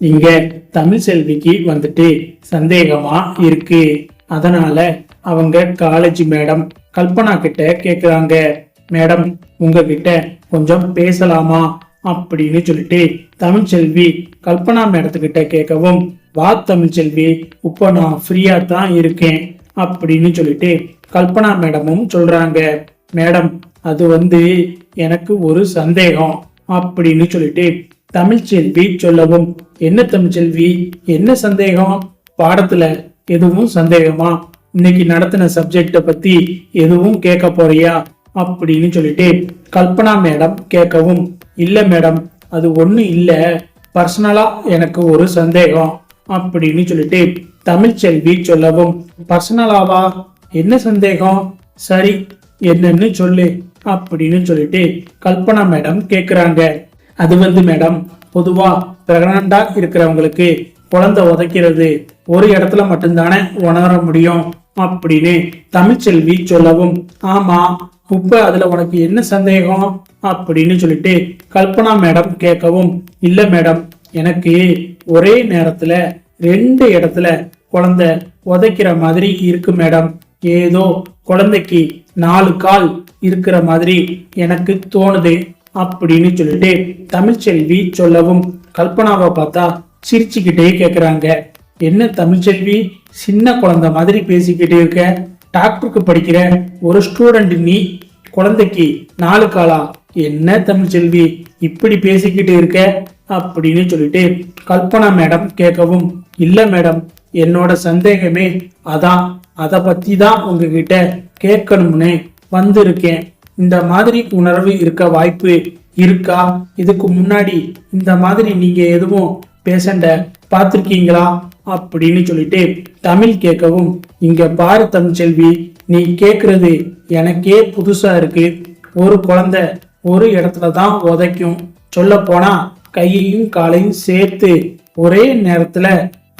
இங்க தமிழ் செல்விக்கு வந்துட்டு சந்தேகமா இருக்கு. அதனால அவங்க காலேஜ் மேடம் கல்பனா கிட்ட கேக்குறாங்க. மேடம் உங்ககிட்ட கொஞ்சம் பேசலாமா? அப்படின்னு சொல்லிட்டு தமிழ்ச்செல்வி கல்பனா மேடத்துக்கிட்ட கேட்கவும் வா தமிழ்ச்செல்வி இப்போ நான் ஃப்ரீயா தான் இருக்கேன். அப்படின்னு சொல்லிட்டு கல்பனா மேடமும் சொல்றாங்க. மேடம் அது வந்து எனக்கு ஒரு சந்தேகம். அப்படின்னு சொல்லிட்டு தமிழ்ச்செல்வி சொல்லவும். என்ன தமிழ்ச்செல்வி என்ன சந்தேகம்? பாடத்துல எதுவும் சந்தேகமா? இன்னைக்கு நடத்தின சப்ஜெக்டை பத்தி எதுவும் கேட்க போறியா? அப்படின்னு சொல்லிட்டு கல்பனா மேடம் கேட்கவும் இல்ல மேடம் அது ஒண்ணு இல்ல. பர்சனலா எனக்கு ஒரு சந்தேகம். அப்படின்னு சொல்லிட்டு தமிழ்ச்செல்வி சொல்லவும் பர்சனலாவா? என்ன சந்தேகம்? சரி என்னன்னு சொல்லு. அப்படின்னு சொல்லிட்டு கல்பனா மேடம் கேக்குறாங்க அது வந்து மேடம் பொதுவா பிரெக்னண்டா இருக்கிறவங்களுக்கு குழந்தை உதைக்கிறது ஒரு இடத்துல மட்டும்தானே உணர முடியும் அப்படின்னு தமிழ்ச்செல்வி சொல்லவும் ஆமா இப்ப அதுல உனக்கு என்ன சந்தேகம்? அப்படின்னு சொல்லிட்டு கல்பனா மேடம் கேட்கவும் இல்ல மேடம் எனக்கு ஒரே நேரத்துல ரெண்டு இடத்துல குழந்தை உதைக்கிற மாதிரி இருக்கு மேடம். ஏதோ குழந்தைக்கு நாலு கால் இருக்கிற மாதிரி எனக்கு தோணுது. அப்படின்னு சொல்லிட்டு தமிழ்ச்செல்வி சொல்லவும் கல்பனாவை பார்த்தா சிரிச்சுக்கிட்டே கேட்குறாங்க என்ன தமிழ்ச்செல்வி சின்ன குழந்தை மாதிரி பேசிக்கிட்டே இருக்க. டாக்டருக்கு படிக்கிற ஒரு ஸ்டூடெண்ட் நீ குழந்தைக்கு நாலு காலா? என்ன தமிழ்ச்செல்வி இப்படி பேசிக்கிட்டு இருக்க? அப்படின்னு சொல்லிட்டு கல்பனா மேடம் கேட்கவும் இல்லை மேடம் என்னோட சந்தேகமே அதான். அதை பற்றி தான் உங்ககிட்ட கேட்கணும்னு வந்திருக்கேன். இந்த மாதிரி உணர்வு இருக்க வாய்ப்பு இருக்கா? இதுக்கு முன்னாடி இந்த மாதிரி நீங்க எதுவும் பேஷண்ட பார்த்துருக்கீங்களா? அப்படின்னு சொல்லிட்டு தமிழ் கேட்கவும் இங்க பாரு தமிழ்ச்செல்வி நீ கேட்கறது எனக்கே புதுசா இருக்கு. ஒரு குழந்தை ஒரு இடத்துல தான் உதைக்கும். சொல்ல போனா கையையும் காலையும் சேர்த்து ஒரே நேரத்துல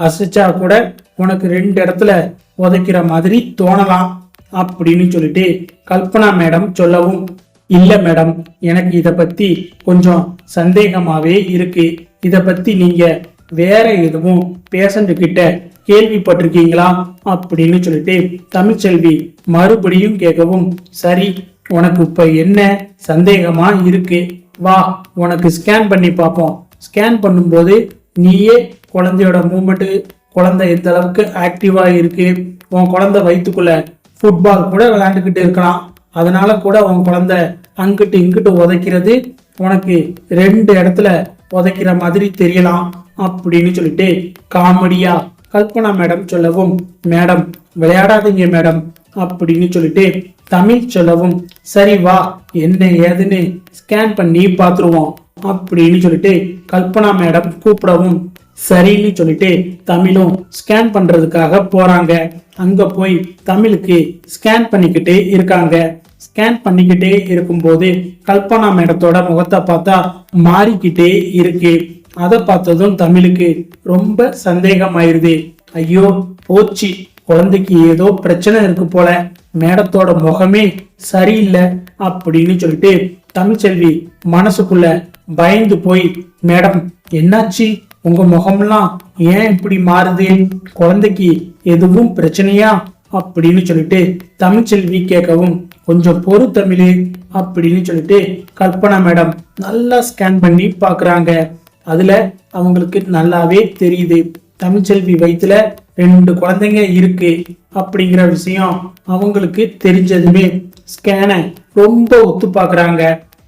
அசைச்சா கூட உனக்கு ரெண்டு இடத்துல உதைக்கிற மாதிரி தோணலாம். அப்படின்னு சொல்லிட்டு கல்பனா மேடம் சொல்லவும் இல்ல மேடம் எனக்கு இத பத்தி கொஞ்சம் சந்தேகமாவே இருக்கு. இத பத்தி நீங்க வேற எதுவும் பேஷண்ட் கிட்ட கேள்விப்பட்டிருக்கீங்களா? அப்படின்னு சொல்லிட்டு தமிழ்ச்செல்வி மறுபடியும் கேட்கவும் சரி உனக்கு இப்ப என்ன சந்தேகமா இருக்கு? வா உனக்கு ஸ்கேன் பண்ணி பார்ப்போம் ஸ்கேன் பண்ணும்போது நீயே குழந்தையோட மூமெண்ட்டு குழந்தை எந்த அளவுக்கு ஆக்டிவா இருக்கு? உன் குழந்தை வயிற்றுக்குள்ள ஃபுட்பால் கூட விளையாண்டுக்கிட்டு இருக்கலாம். அதனால கூட உன் குழந்தை அங்கிட்டு இங்கிட்டு உதைக்கிறது உனக்கு ரெண்டு இடத்துல உதைக்கிற மாதிரி தெரியலாம் அப்படின்னு சொல்லிட்டு காமெடியா கல்பனா மேடம் சொல்லவும் மேடம் விளையாடாதீங்க மேடம் அப்படின்னு சொல்லிட்டு தமிழ் சொல்லவும் சரி வா என்ன ஏதுன்னு ஸ்கேன் பண்ணி பார்த்துருவோம் அப்படின்னு சொல்லிட்டு கல்பனா மேடம் கூப்பிடவும் சரின்னு சொல்லிட்டு தமிழும் ஸ்கேன் பண்றதுக்காக போறாங்க. அங்க போய் தமிழுக்கு ஸ்கேன் பண்ணிக்கிட்டே இருக்காங்க. ஸ்கேன் பண்ணிக்கிட்டே இருக்கும்போது கல்பனா மேடத்தோட முகத்தை பார்த்தா மாறிக்கிட்டே இருக்கு. அதை பார்த்ததும் தமிழுக்கு ரொம்ப சந்தேகமாயிருது. ஐயோ போச்சு. குழந்தைக்கு ஏதோ பிரச்சனை இருக்கு போல. மேடத்தோட முகமே சரியில்லை அப்படின்னு சொல்லிட்டு தமிழ்ச்செல்வி மனசுக்குள்ள பயந்து போய் மேடம் என்னாச்சு? உங்க முகம்லாம் ஏன் இப்படி மாறுது? குழந்தைக்கு எதுவும் பிரச்சனையா? அப்படின்னு சொல்லிட்டு தமிழ்ச்செல்வி கேட்கவும் கொஞ்சம் பொறு தமிழ் அப்படின்னு சொல்லிட்டு கல்பனா மேடம் நல்லா ஸ்கேன் பண்ணி பாக்குறாங்க அதுல அவங்களுக்கு நல்லாவே தெரியுது. தமிழ்ச்செல்வி வயிற்றுல ரெண்டு குழந்தைங்க இருக்கு அப்படிங்கிற விஷயம் அவங்களுக்கு தெரிஞ்சதுமே ஸ்கேனை ரொம்ப ஒத்து பாக்குறாங்க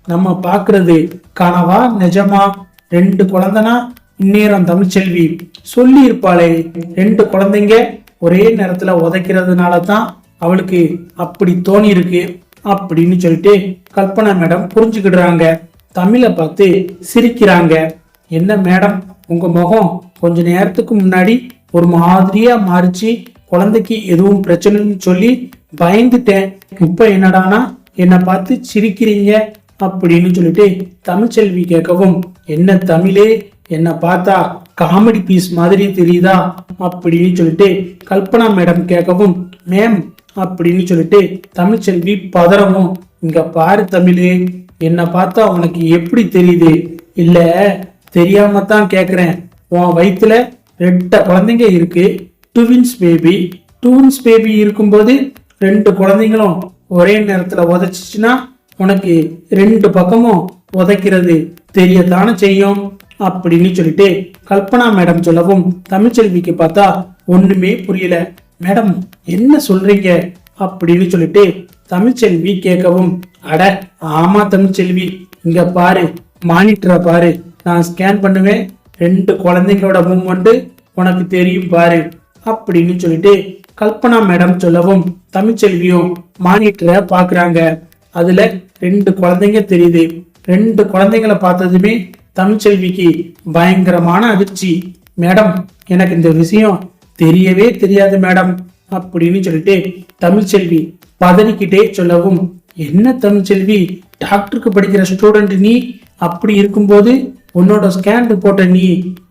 நம்ம பாக்குறது கனவா நிஜமா? ரெண்டு குழந்தைனா இந்நேரம் தமிழ்ச்செல்வி சொல்லி இருப்பாளே ரெண்டு குழந்தைங்க ஒரே நேரத்துல உதைக்கிறதுனால தான் அவளுக்கு அப்படி தோணி இருக்கு அப்படின்னு சொல்லிட்டு கல்பனா மேடம் புரிஞ்சுக்கிடுறாங்க. தமிழை பார்த்து சிரிக்கிறாங்க. என்ன மேடம் உங்க முகம் கொஞ்ச நேரத்துக்கு முன்னாடி ஒரு மாதிரியா மாறிச்சு. குழந்தைக்கு எதுவும் பிரச்சனைன்னு சொல்லி பயந்துட்டேன். இப்ப என்னடானா என்னை பார்த்து சிரிக்கிறீங்க அப்படின்னு சொல்லிட்டு தமிழ்ச்செல்வி கேட்கவும் என்ன தமிழே? என்னை பார்த்தா காமெடி பீஸ் மாதிரி தெரியுதா? அப்படின்னு சொல்லிட்டு கல்பனா மேடம் கேட்கவும் மேம் அப்படின்னு சொல்லிட்டு தமிழ்ச்செல்வி பதறவும் இங்க பாரு தமிழே என்னை பார்த்தா உனக்கு எப்படி தெரியுது? இல்ல தெரியாம தான் கேக்குறேன். உன் வயிற்றுல ரெட்ட குழந்தைங்க இருக்கு. டுவின்ஸ் பேபி டுவின்ஸ் பேபி இருக்கும்போது ரெண்டு குழந்தைங்களும் ஒரே நேரத்துல உதச்சிச்சுன்னா உனக்கு ரெண்டு பக்கமும் உதைக்கிறது. தெரியத்தானே செய்யும்? அப்படின்னு சொல்லிட்டு கல்பனா மேடம் சொல்லவும் தமிழ்ச்செல்விக்கு பார்த்தா ஒண்ணுமே புரியல. மேடம் என்ன சொல்றீங்க? அப்படின்னு சொல்லிட்டு தமிழ்ச்செல்வி கேட்கவும் அட ஆமா தமிழ்ச்செல்வி இங்க பாரு மானிட்டரை பாரு. நான் ஸ்கேன் பண்ணுவேன். ரெண்டு குழந்தைங்களோட மூமெண்ட் உனக்கு தெரியும் பாரு. அப்படின்னு சொல்லிட்டு கல்பனா மேடம் சொல்லவும் தமிழ்ச்செல்வியும் மானிட்டரை பாக்குறாங்க அதுல ரெண்டு குழந்தைங்க தெரியுது. ரெண்டு குழந்தைங்களை பார்த்ததுமே தமிழ்ச்செல்விக்கு பயங்கரமான அதிர்ச்சி மேடம் எனக்கு இந்த விஷயம் தெரியவே தெரியாது மேடம் அப்படின்னு சொல்லிட்டு தமிழ்ச்செல்வி பதறிக்கிட்டே சொல்லவும் என்ன தமிழ்ச்செல்வி டாக்டருக்கு படிக்கிற ஸ்டூடெண்ட் நீ? அப்படி இருக்கும்போது உன்னோட ஸ்கேன் ரிப்போர்ட்டை நீ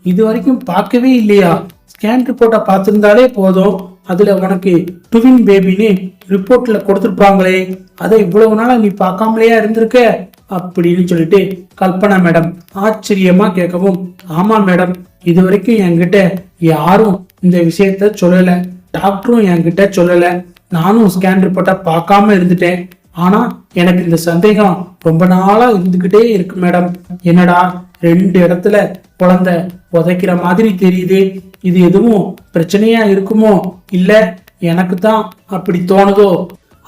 இது வரைக்கும் பார்க்கவே இல்லையா? ஸ்கேன் ரிப்போர்ட்டை பார்த்துருந்தாலே போதும் அதில் உனக்கு டுவின் பேபின்னு ரிப்போர்ட்டில் கொடுத்துருப்பாங்களே அதை இவ்வளவு நாளாக நீ பார்க்காமலேயா இருந்திருக்க? அப்படின்னு சொல்லிட்டு கல்பனா மேடம் ஆச்சரியமா கேட்கவும் ஆமா மேடம் இது வரைக்கும் என்கிட்ட யாரும் இந்த விஷயத்த சொல்லல. டாக்டரும் என்கிட்ட சொல்லல. நானும் ஸ்கேன் ரிப்போர்ட்டை பார்க்காம இருந்துட்டேன். ஆனா எனக்கு இந்த சந்தேகம் ரொம்ப நாளா இருந்துகிட்டே இருக்கு மேடம். என்னடா ரெண்டு இடத்துல குழந்தை உதைக்கிற மாதிரி தெரியுது. இது எதுவும் பிரச்சனையா இருக்குமோ? இல்ல எனக்கு தான் அப்படி தோணுதோ?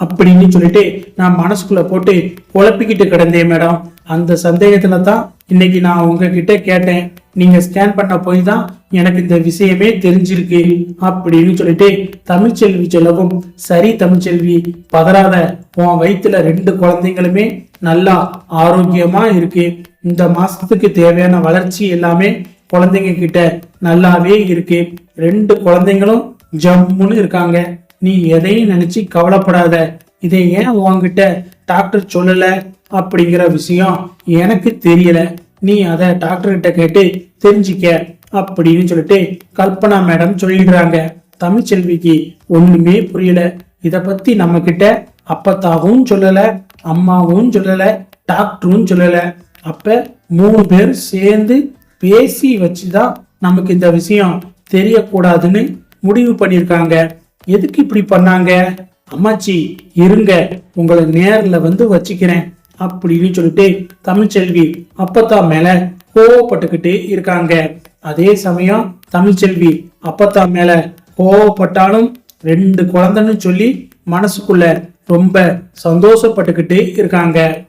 அப்படின்னு சொல்லிட்டு நான் மனசுக்குள்ள போட்டு குழப்பிக்கிட்டு கிடந்தேன் மேடம். அந்த சந்தேகத்துல தான் இன்னைக்கு நான் உங்ககிட்ட கேட்டேன். நீங்க ஸ்கேன் பண்ண போய் தான் எனக்கு இந்த விஷயமே தெரிஞ்சிருக்கு அப்படின்னு சொல்லிட்டு தமிழ்ச்செல்வி சொல்லவும் சரி தமிழ்ச்செல்வி பதறாத. உன் வயிற்றுல ரெண்டு குழந்தைங்களுமே நல்லா ஆரோக்கியமா இருக்கு. இந்த மாசத்துக்கு தேவையான வளர்ச்சி எல்லாமே குழந்தைங்க கிட்ட நல்லாவே இருக்கு. ரெண்டு குழந்தைங்களும் ஜம்முன்னு இருக்காங்க. நீ எதையும் நினைச்சு கவலைப்படாத. இதை ஏன் உன்கிட்ட டாக்டர் சொல்லல அப்படிங்கிற விஷயம் எனக்கு தெரியல. நீ அதை டாக்டர் கிட்ட கேட்டு தெரிஞ்சிக்க அப்படின்னு சொல்லிட்டு கல்பனா மேடம் சொல்லிடுறாங்க. தமிழ்ச்செல்விக்கு ஒண்ணுமே புரியல. இத பத்தி நம்ம கிட்ட அப்பத்தாவும் சொல்லல அம்மாவும் சொல்லல டாக்டரும் சொல்லல. அப்ப மூணு பேர் சேர்ந்து பேசி வச்சுதான் நமக்கு இந்த விஷயம் தெரியக்கூடாதுன்னு முடிவு பண்ணியிருக்காங்க. எதுக்கு இப்படி பண்ணாங்க? அம்மாச்சி இருங்க உங்களை நேரில் வந்து வச்சுக்கிறேன். அப்படின்னு சொல்லிட்டு தமிழ்ச்செல்வி அப்பத்தா மேல கோவப்பட்டுக்கிட்டு இருக்காங்க. அதே சமயம் தமிழ்ச்செல்வி அப்பத்தா மேல கோவப்பட்டாலும் ரெண்டு குழந்தைன்னு சொல்லி மனசுக்குள்ள ரொம்ப சந்தோஷப்பட்டுக்கிட்டே இருக்காங்க.